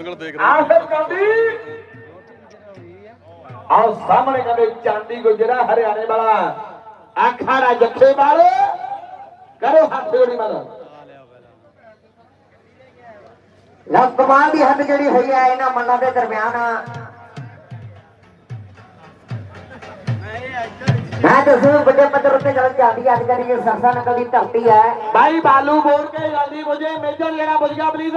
ਅੰਗਲ ਦੇਖ ਰਹੇ ਫਿਰ ਚਾਂਦੀ ਆਹ ਸਾਹਮਣੇ ਕਹਿੰਦੇ ਚਾਂਦੀ ਗੁਜਰਾ ਹਰਿਆਣੇ ਵਾਲਾ। ਆਖਾੜਾ ਜੱਖੇ ਵਾਲੇ ਕਰੋ ਹੱਥ ਜੋੜੀ ਮਾਰੋ। ਲਓ ਕਮਾਲ ਦੀ ਹੱਦ ਜਿਹੜੀ ਹੋਈ ਹੈ ਇਹਨਾਂ ਮੰਨਾਂ ਦੇ ਦਰਮਿਆਨ। ਮੈਂ ਦੱਸੂ ਵੱਡੇ ਪੱਧਰ ਉੱਤੇ ਗੱਲ ਚੱਲਦੀ ਹੈ ਅੱਜ ਕੱਲ੍ਹ ਇਹ ਸਰਸਾ ਨਕਲ ਦੀ ਧਰਤੀ ਹੈ। ਭਾਈ ਬਾਲੂ ਬੋਲ ਕੇ ਜਲਦੀ ਮੁਝੇ ਮੇਜਰ ਲੈਣਾ ਬੁਝ ਗਿਆ ਪਲੀਜ਼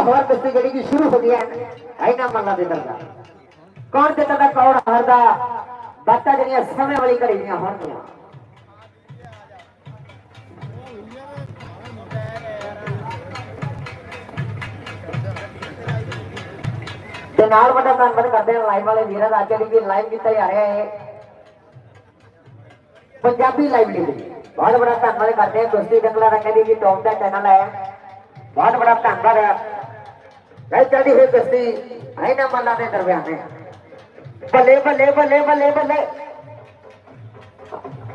ਹੋਰ ਕਸ਼ਤੀ ਜਿਹੜੀ ਕਿ ਸ਼ੁਰੂ ਹੋ ਗਈ ਹੈ ਐਨਾ ਮੰਨਾਂ ਦੇ ਦਰਜਾ ਕੌਣ ਜਿੱਤਦਾ ਕੌਣ ਹਾਰਦਾ ਬਾਤਾਂ ਜਿਹੜੀਆਂ ਸਮੇਂ ਵਾਲੀ ਘੜੀ ਦੀਆਂ ਹੋਣਗੀਆਂ ਤੇ ਨਾਲ ਵੱਡਾ ਧੰਨਵਾਦ ਕਰਦੇ ਹਾਂ ਲਾਈਵ ਵਾਲੇ ਵੀਰਾਂ ਦਾ ਅੱਜ ਜਿਹੜੀ ਲਾਈਵ ਕੀਤਾ ਜਾ ਰਿਹਾ ਹੈ ਪੰਜਾਬੀ ਲਾਈਵ ਬਹੁਤ ਬੜਾ ਧੰਨਵਾਦ ਕਰਦੇ ਹਾਂ। ਕੁਸ਼ਤੀ ਜੰਗਲਾ ਰੰਗ ਦੀ ਵੀ ਟੌਪ ਦਾ ਚੈਨਲ ਹੈ। ਬਹੁਤ ਬੜਾ ਧੰਨਵਾਦ। ਹੈ ਗਾਇ ਚੱਲਦੀ ਹੋਈ ਕੁਸ਼ਤੀ ਇਹਨਾਂ ਮੱਲਾਂ ਦੇ ਦਰਮਿਆਨ ਹੈ ਬੱਲੇ ਬੱਲੇ ਬੱਲੇ ਬੱਲੇ ਬੱਲੇ।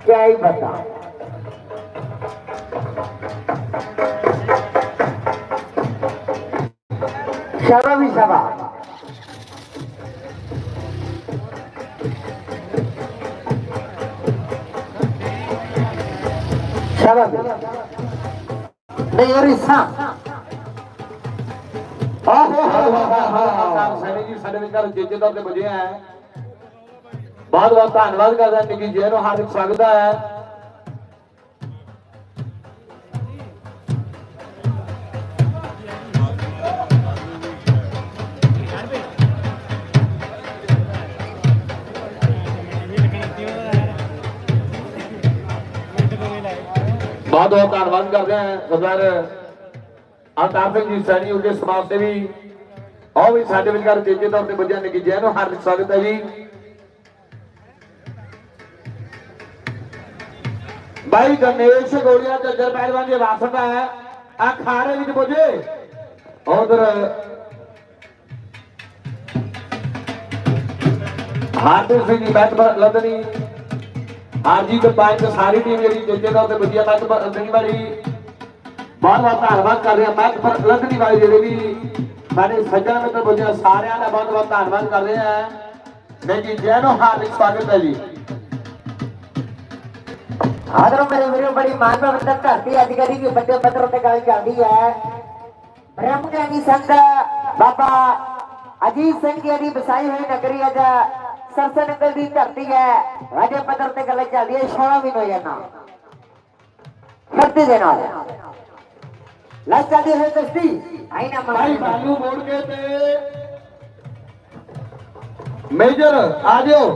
ਕਿਆ ਹੀ ਬਤਾ ਸ਼ਾਬਾ ਵੀ ਸ਼ਾਬਾ ਸ਼ਾਬਾਸ਼। ਨਹੀਂ ਔਰ ਸੈਣੀ ਜੀ ਸਾਡੇ ਵਿੱਚ ਘਰ ਜੇਜੇ ਤੌਰ ਤੇ ਵਜਿਆ ਹੈ ਬਹੁਤ ਬਹੁਤ ਧੰਨਵਾਦ ਕਰਦਾ ਨਿੱਕੀ ਜੀ ਨੂੰ, ਹਾਰਦਿਕ ਸਵਾਗਤ ਹੈ ਬਹੁਤ ਬਹੁਤ ਧੰਨਵਾਦ ਕਰਦੇ ਹਾਂ ਸਰਦਾਰ ਅਵਤਾਰ ਸਿੰਘ ਜੀ ਸੈਣੀ ਉਰਗੇ ਸਮਾਜ ਸੇਵੀ। ਉਹ ਵੀ ਸਾਡੇ ਵਿਚਕਾਰ ਤੇਜੇ ਤੌਰ ਤੇ ਬੱਜਿਆ ਨੇ ਕਿ ਜੈ ਨੂੰ ਹਾਰਦਿਕ ਸਵਾਗਤ ਹੈ ਜੀ। ਬਾਈ ਗਣੇਸ਼ ਗੋੜੀਆ ਜੱਜਰ ਪਹਿਲਵਾਨ ਜੀ ਵਾਸਤਾ ਹੈ। ਆ ਖਾੜੇ ਵਿੱਚ ਪੁੱਜੇ ਉਧਰ ਹਾਰਦਿਕ ਸਿੰਘ ਜੀ ਬੈਟ ਲਦਨੀ ਹਾਰਜੀਤ ਪੰਜ ਸਾਰੀ ਟੀਮ ਜਿਹੜੀ ਤੇਜੇ ਤੌਰ ਤੇ ਬੱਜਿਆ ਬੈਟ ਲਦਨੀ ਵਾਲੀ ਬਹੁਤ ਬਹੁਤ ਧੰਨਵਾਦ ਕਰ ਰਿਹਾ। ਮੈਂ ਪਰ ਲੰਘਣੀ ਵਾਲੀ ਜਿਹੜੇ ਵੀ ਸਾਡੇ ਸੱਜਣ ਮਿੱਤਰ ਬੋਲਿਆ ਸਾਰਿਆਂ ਦਾ ਬਹੁਤ ਬਹੁਤ ਧੰਨਵਾਦ ਕਰ ਰਹੇ ਹਾਂ। ਮੈਂ ਜੀ, ਜੈ ਨੂੰ ਹਾਰਦਿਕ ਸਵਾਗਤ ਹੈ ਜੀ। ਆਦਰੋ ਮੇਰੇ ਵੀਰੋ, ਬੜੀ ਮਾਨ ਪਵਿੱਤਰ ਧਰਤੀ ਅੱਜ ਕੱਲ੍ਹ ਦੀ ਵੱਡੇ ਪੱਧਰ ਤੇ ਗੱਲ ਚੱਲਦੀ ਹੈ। ਬ੍ਰਹਮ ਗਿਆਨੀ ਸੰਤ ਬਾਬਾ ਅਜੀਤ ਸਿੰਘ ਜੀ ਦੀ ਵਸਾਈ ਹੋਈ ਨਗਰੀ ਅੱਜ। ਸਰਸਾ ਨਗਰ ਦੀ ਧਰਤੀ ਹੈ। ਵੱਡੇ ਪੱਧਰ ਤੇ ਗੱਲ ਚੱਲਦੀ ਹੈ ਸ਼ੋਣਾ ਵੀ ਹੋ ਜਾਣਾ ਫਰਤੇ ਦੇ ਨਾਲ। ਲੈ ਚੱਲਦੀ ਹੋਈ ਕਸ਼ਤੀ ਆਈ ਨਾ ਬਾਲੂ ਮੋੜ ਕੇ ਤੇ ਮੇਜਰ ਆ ਜਾਓ।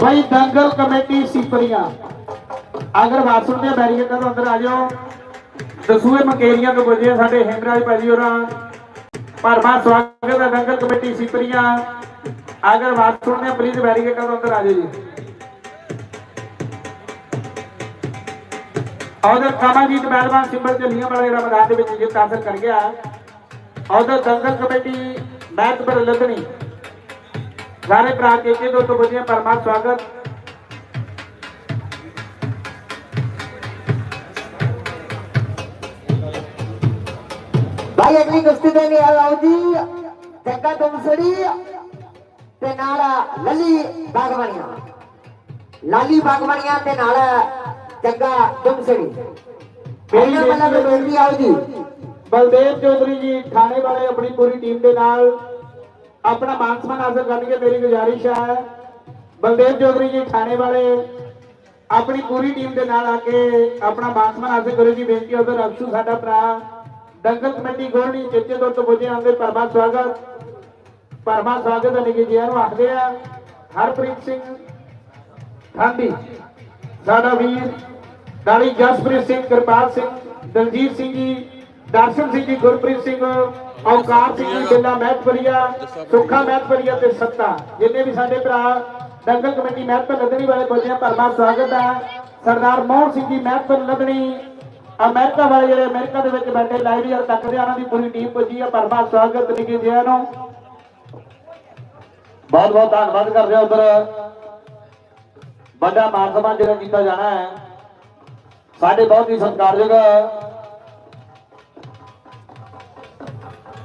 ਭਾਈ, ਦੰਗਲ ਕਮੇਟੀ ਸੀਪਰੀਆਂ। ਅਗਰ ਵਾਸੁਰ ਦੇ ਬੈਰੀਕੇਡਾਂ ਅੰਦਰ ਆ ਜਾਓ। ਦਸੂਏ ਮਕੇਰੀਆਂ ਤੋਂ ਬਜੇ ਸਾਡੇ ਹੈਮਰਾਜ ਭਾਜੀ ਹੋਰਾਂ। ਭਰਮਾ ਸਵਾਗਤ ਹੈ ਦੰਗਲ ਕਮੇਟੀ ਸੀਪਰੀਆਂ। ਅਗਰ ਵਾਸੁਰ ਦੇ ਪਲੀਜ਼ ਬੈਰੀਕੇਡਾਂ ਤੋਂ ਅੰਦਰ ਆ ਜਾਓ ਜੀ। ਔਰ ਕਮਾਜੀਤ ਪਹਿਲਵਾਨ ਸਿੰਬਲ ਚੱਲੀਆਂ ਵਾਲਾ ਜਿਹੜਾ ਮੈਦਾਨ ਦੇ ਵਿੱਚ ਜਿੱਤ ਹਾਸਲ ਕਰ ਗਿਆ। ਔਰ ਦੰਗਲ ਕਮੇਟੀ ਮੈਚ ਪਰ ਲੱਦਣੀ। ਸਾਰੇ ਭਰਾ ਕੇ ਕੇ ਦੋ ਤੋਂ ਵਧੀਆ ਪਰਮਾ ਸਵਾਗਤ। ਲਈ ਆਓ ਜੀ। ਜੱਗਾ ਤੁਮਸੜੀ ਤੇ ਨਾਲ ਲੱਲੀ ਬਾਗਵਾਨੀਆਂ ਲਾਲੀ ਬਾਗਵਾਨੀਆਂ ਤੇ ਨਾਲ ਜੱਗਾ ਤੁਮਸੜੀ ਪਹਿਲਾਂ ਪਹਿਲਾਂ ਬੇਨਤੀ ਆਓ ਜੀ। ਬਲਦੇਵ ਚੌਧਰੀ ਜੀ ਥਾਣੇ ਵਾਲੇ ਆਪਣੀ ਪੂਰੀ ਟੀਮ ਦੇ ਨਾਲ ਆਪਣਾ ਮਾਨ ਸਨਮਾਨ ਹਾਸਲ ਕਰਨਗੇ ਮੇਰੀ ਗੁਜ਼ਾਰਿਸ਼ ਹੈ। ਬਲਦੇਵ ਚੌਧਰੀ ਜੀ ਥਾਣੇ ਵਾਲੇ ਆਪਣੀ ਪੂਰੀ ਟੀਮ ਦੇ ਨਾਲ ਆ ਕੇ ਆਪਣਾ ਮਾਨਸਮਾਨ ਹਾਸਲ ਕਰੋ ਜੀ। ਬੇਨਤੀ ਹੈ ਉਧਰ ਅਕਸ਼ੂ ਸਾਡਾ ਭਰਾ ਦੰਗਲ ਕਮੇਟੀ ਗੋਲਣੀ ਚੇਤੇ ਤੋਂ ਤੋਂ ਬੁਝੇ ਆਂਦੇ ਪਰਮਾ ਸਵਾਗਤ। ਪਰਮਾ ਸਵਾਗਤ ਹੈ ਨਿੱਕੀ ਜੀ ਨੂੰ ਆਖਦੇ ਆ। ਹਰਪ੍ਰੀਤ ਸਿੰਘ ਠਾਂਡੀ, ਸਾਡਾ ਵੀਰ। ਨਾਲੀ ਜਸਪ੍ਰੀਤ ਸਿੰਘ, ਕਿਰਪਾਲ ਸਿੰਘ, ਦਲਜੀਤ ਸਿੰਘ ਜੀ, ਦਰਸ਼ਨ ਸਿੰਘ ਜੀ, ਗੁਰਪ੍ਰੀਤ ਸਿੰਘ ਔਕਾਰ ਸਿੰਘ ਜੀ, ਬਿੱਲਾ ਮਹਿਤਪੁਰੀਆ, ਸੁੱਖਾ ਮਹਿਤਪੁਰੀਆ ਤੇ ਸੱਤਾ। ਜਿੰਨੇ ਵੀ ਸਾਡੇ ਭਰਾ ਦੰਗਲ ਕਮੇਟੀ ਮਹਿਤਪੁਰ ਲੱਦਣੀ ਵਾਲੇ ਪਹੁੰਚੇ ਆ ਭਰਮਾ ਸਵਾਗਤ ਹੈ ਸਰਦਾਰ ਮੋਹਨ ਸਿੰਘ ਜੀ ਮਹਿਤਪੁਰ ਲੱਦਣੀ ਅਮਰੀਕਾ ਵਾਲੇ ਜਿਹੜੇ ਅਮਰੀਕਾ ਦੇ ਵਿੱਚ ਬੈਠੇ ਲਾਈਵ ਯਾਰ ਤੱਕਦੇ ਆ ਉਹਨਾਂ ਦੀ ਪੂਰੀ ਟੀਮ ਪੁੱਜੀ ਆ ਭਰਮਾ ਸਵਾਗਤ ਨਿੱਕੀ ਜੀ ਨੂੰ। ਬਹੁਤ ਬਹੁਤ ਧੰਨਵਾਦ ਕਰਦੇ ਆ ਉਧਰ। ਵੱਡਾ ਮਾਨ ਸਨਮਾਨ ਜਿਹੜਾ ਕੀਤਾ ਜਾਣਾ ਹੈ। ਸਾਡੇ ਬਹੁਤ ਹੀ ਸਤਿਕਾਰਯੋਗ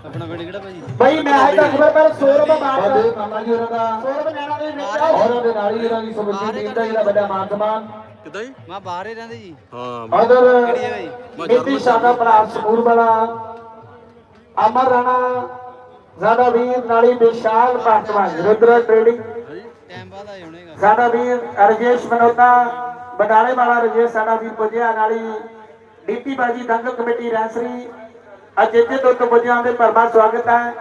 ਆਪਣਾ ਪਿੰਡ ਕਿਹੜਾ ਭਾਜੀ? ਬਈ ਮੈਂ ਅੱਜ ਤੱਕ ਪਰ ਸੌਰਵ ਬਾਤ ਮਾਮਾ ਜੀ ਉਹਨਾਂ ਦਾ। ਸੌਰਵ ਨੈਣਾ ਦੇ ਵਿੱਚ ਉਹਨਾਂ ਦੇ ਨਾਲ ਹੀ ਇਹਨਾਂ ਦੀ ਸਮੁੱਚੀ ਟੀਮ ਦਾ ਜਿਹੜਾ ਵੱਡਾ ਮਾਨ ਸਨਮਾਨ। ਕਿੱਦਾਂ ਜੀ? ਮੈਂ ਬਾਹਰ ਹੀ ਰਹਿੰਦੇ ਜੀ। ਹਾਂ ਜੀ ਮਿੱਟੀ ਸਾਡਾ ਭਰਾ ਸਮੂਰ ਵਾਲਾ ਅਮਰ ਰਾਣਾ ਸਾਡਾ ਵੀਰ ਨਾਲੀ ਵਿਸ਼ਾਲ ਪਾਸਵਾਨ ਰੁద్ਰ ਟ੍ਰੇਡਿੰਗ। ਟਾਈਮ ਬਾਅਦ ਆਏ ਹੋਣੇਗਾ। ਸਾਡਾ ਵੀਰ ਰਜੇਸ਼ ਮਨੋਤਾ ਬਟਾਲੇ ਵਾਲਾ ਰਜੇਸ਼ ਸਾਡਾ ਵੀਰ ਪੁੱਜਿਆ ਨਾਲੀ। ਡੀਪੀ ਬਾਜੀ ਦੰਗਲ ਕਮੇਟੀ ਰੈਂਸਰੀ। ਅਜੇਜੇ ਤੋਂ ਤੋਂ ਪੁੱਜਿਆ ਦੇ ਪਰਮਾ ਸਵਾਗਤ ਹੈ।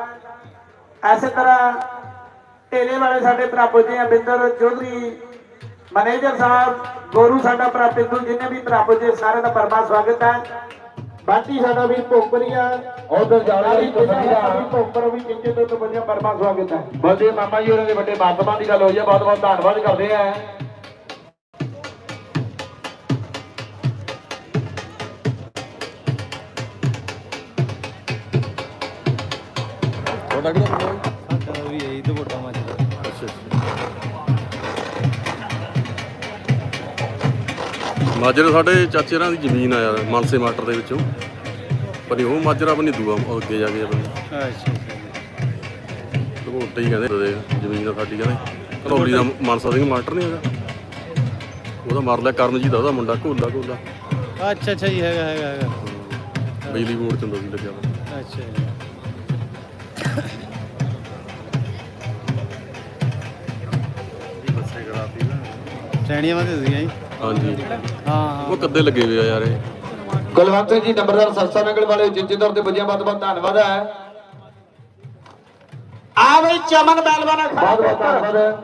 ਐਸੇ ਤਰ੍ਹਾਂ ਢੇਲੇ ਵਾਲੇ ਸਾਡੇ ਭਰਾ ਪੁੱਜੇ ਆ ਬਿੰਦਰ ਚੌਧਰੀ ਮੈਨੇਜਰ ਸਾਹਿਬ ਗੋਰੂ ਸਾਡਾ ਭਰਾ ਪਿੰਦੂ ਜਿੰਨੇ ਵੀ ਭਰਾ ਪੁੱਜੇ ਸਾਰਿਆਂ ਦਾ ਪਰਮਾ ਸਵਾਗਤ ਹੈ। ਬਾਕੀ ਸਾਡਾ ਵੀਰ ਭੋਗਪਰੀਆ ਉਧਰ ਜਾਣਾ ਵੀ ਭੋਗਪਰ ਵੀ ਕਿੰਨੇ ਤੋਂ ਤੋਂ ਪਰਮਾ ਸਵਾਗਤ ਹੈ। ਬੰਦੇ ਮਾਮਾ ਜੀ ਉਹਨਾਂ ਦੇ ਵੱਡੇ ਮਾਤਮਾ ਦੀ ਗੱਲ ਹੋਈ ਹੈ ਬਹੁਤ ਬਹੁਤ ਧੰਨਵਾਦ ਕਰਦੇ ਆ ਤੁਹਾਡਾ ਵੀ ਇਹੀ ਤੋਂ ਵੋਟਾਂ ਮਾਜਰੇ ਸਾਡੇ ਚਾਚੇ ਰਾਂ ਦੀ ਜ਼ਮੀਨ ਆ ਯਾਰ ਮਾਨਸੇ ਮਾਟਰ ਦੇ ਵਿੱਚੋਂ। ਪਰ ਉਹ ਮਾਜਰਾ ਬਣੀ ਦੂਆ ਉਹ ਅੱਗੇ ਜਾ ਕੇ ਆਪਣੀ। ਅੱਛਾ ਲਵੋਟੇ ਹੀ ਕਹਿੰਦੇ ਜ਼ਮੀਨ ਆ ਸਾਡੀ ਕਹਿੰਦੇ। ਘਰੌਲੀ ਦਾ ਮਾਨਸਾ ਸਿੰਘ ਮਾਟਰ ਨਹੀਂ ਹੈਗਾ। ਉਹਦਾ ਮਰ ਲਿਆ ਕਰਮਜੀਤ ਆ ਉਹਦਾ ਮੁੰਡਾ ਘੋਲਾ ਘੋਲਾ। ਅੱਛਾ ਅੱਛਾ ਜੀ ਹੈਗਾ ਹੈਗਾ ਹੈਗਾ। ਬਿਜਲੀ ਬੋਰਡ ਚ ਹੁੰਦਾ ਸੀ ਲੱਗਿਆ। ਅੱਛਾ ਜੀ। ਟ੍ਰੇਨੀਆਂ ਮਤੇ ਤੁਸੀਂ ਜੀ। ਹਾਂਜੀ। ਹਾਂ। ਉਹ ਕੱਦੇ ਲੱਗੇ ਹੋਏ ਆ ਯਾਰ ਇਹ। ਕੁਲਵੰਤ ਸਿੰਘ ਜੀ ਨੰਬਰਦਾਰ ਸੰਸਥਾ ਨਗਰ ਵਾਲੇ ਜਿੰਦੇ ਤੌਰ ਤੇ ਵਧੀਆ ਬਹੁਤ ਬਹੁਤ ਧੰਨਵਾਦ ਹੈ। ਆ ਬਈ ਚਮਨ ਬੈਲਵਾਨਾ ਬਹੁਤ ਬਹੁਤ ਧੰਨਵਾਦ।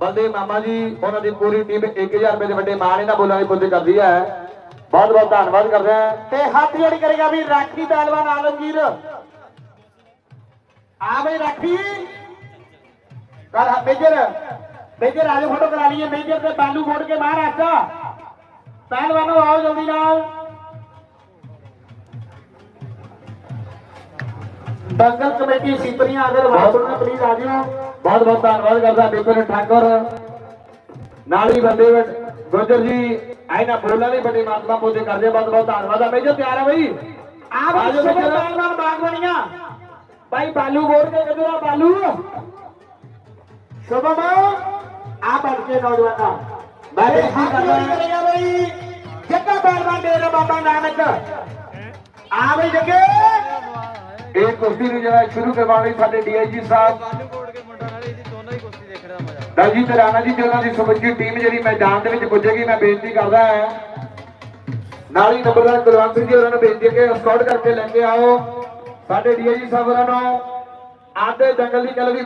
ਬੰਦੇ ਮਾਮਾ ਜੀ ਉਹਨਾਂ ਦੀ ਪੂਰੀ ਟੀਮ 1000 ਰੁਪਏ ਦੇ ਵੱਡੇ ਮਾਣ ਇਹਨਾਂ ਬੋਲਾਂ ਦੀ ਬੁੱਧ ਕਰਦੀ ਹੈ। ਬਹੁਤ ਬਹੁਤ ਧੰਨਵਾਦ ਕਰਦੇ ਹਾਂ। ਤੇ ਹੱਥ ਜੋੜੀ ਕਰੇਗਾ ਵੀ ਰਾਖੀ ਪਹਿਲਵਾਨ ਆਲਮਗੀਰ। ਆ ਬਈ ਰਾਖੀ। ਕਰ ਮੇਜਰ। ਮੇਜਰ ਆਜੋ ਫੋਟੋ ਕਰਾ ਲਈਏ ਮੇਜਰ ਤੇ ਬਾਲੂ ਮੋੜ ਕੇ ਬਾਹਰ ਆਸਾ ਪਹਿਲਵਾਨੋ ਆਓ ਜਲਦੀ ਨਾਲ। ਦੰਗਲ ਕਮੇਟੀ ਸਿਪਰੀਆਂ ਅਗਰ ਵਾਸੂ ਨੇ ਪਲੀਜ਼ ਆ ਜਿਓ। ਬਹੁਤ ਬਹੁਤ ਧੰਨਵਾਦ ਕਰਦਾ ਬਿਪਨ ਠਾਕੁਰ। ਨਾਲ ਹੀ ਬੰਦੇ ਵਿੱਚ ਗੁਜਰ ਜੀ ਆਇਨਾ ਬੋਲਾਂ ਦੇ ਵੱਡੇ ਮਾਤਮਾ ਪੋਤੇ ਕਰਦੇ ਆ, ਬਹੁਤ ਬਹੁਤ ਧੰਨਵਾਦ ਆ। ਮੇਜਰ ਤਿਆਰ ਆ ਬਈ? ਆ ਬਈ ਸੁਪਰ ਪਹਿਲਵਾਨ ਬਾਗਵਣੀਆਂ ਭਾਈ ਬਾਲੂ ਮੋੜ ਕੇ ਕਿਧਰ ਆ? ਬਾਲੂ। ਸ਼ੁਭਮ। ਆ ਬਣ ਕੇ ਨੌਜਵਾਨਾਂ। ਮੈਂ ਬੇਨਤੀ ਕਰਦਾ ਬਈ। ਜੱਗਾ ਪਹਿਲਵਾਨ ਡੇਰਾ ਬਾਬਾ ਨਾਨਕ। ਆ ਬਈ ਜੱਗੇ। ਇਹ ਕੁਸ਼ਤੀ ਨੂੰ ਜਿਹੜਾ ਸ਼ੁਰੂ ਕਰਵਾਉਣ ਲਈ ਸਾਡੇ ਡੀਆਈਜੀ ਸਾਹਿਬ। ਬਾਲੂ ਕੋਟ ਕੇ ਮੁੰਡਾ ਨਾਲ ਇਹਦੀ ਦੋਨਾਂ ਦੀ ਕੁਸ਼ਤੀ ਦੇਖਣ ਦਾ ਮਜ਼ਾ ਦਲਜੀਤ ਤੇ ਰਾਣਾ ਜੀ ਤੇ ਉਹਨਾਂ ਦੀ ਸਮੁੱਚੀ ਟੀਮ ਜਿਹੜੀ ਮੈਦਾਨ ਦੇ ਵਿੱਚ ਪੁੱਜੇਗੀ ਮੈਂ ਬੇਨਤੀ ਕਰਦਾ ਹਾਂ। ਨਾਲ ਹੀ ਨੰਬਰਦਾਰ ਕੁਲਵੰਤ ਸਿੰਘ ਜੀ ਉਹਨਾਂ ਨੂੰ ਬੇਨਤੀ ਹੈ ਕਿ ਸਕਾਊਟ ਕਰਕੇ ਲੈ ਕੇ ਆਓ। ਸਾਡੇ ਡੀਆਈਜੀ ਸਾਹਿਬ ਉਹਨਾਂ ਨੂੰ। ਆਦੇ ਜੰਗਲ ਦੀ ਗੱਲ ਵੀ